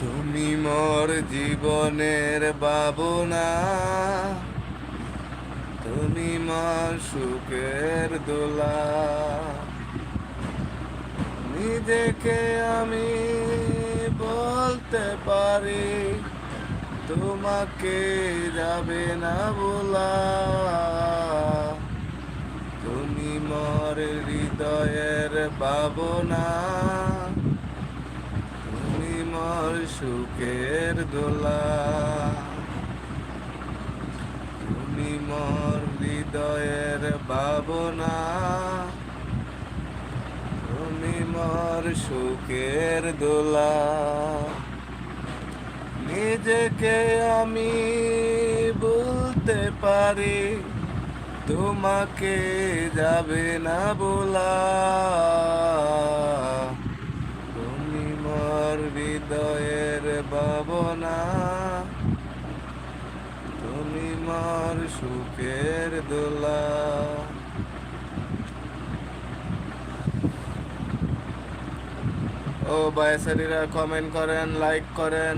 তুমি মোর জীবনের ভাবনা তুমি মোর সুখের দোলা। নিজেকে আমি বলতে পারি, তোমাকে যাবে না বলা। তুমি মোর হৃদয়ের তুমি মোর সুখের দোলা। তুমি মোর হৃদয়ের ভাবনা। তুমি মোর সুখের দোলা। নিজেকে আমি বলতে পারি, তোমাকে যাবে না বলা তুমি মোর হৃদয়ের ভাবনা তুমি মার সুখের দোলা। ও বায়াসারিরা কমেন্ট করেন লাইক করেন।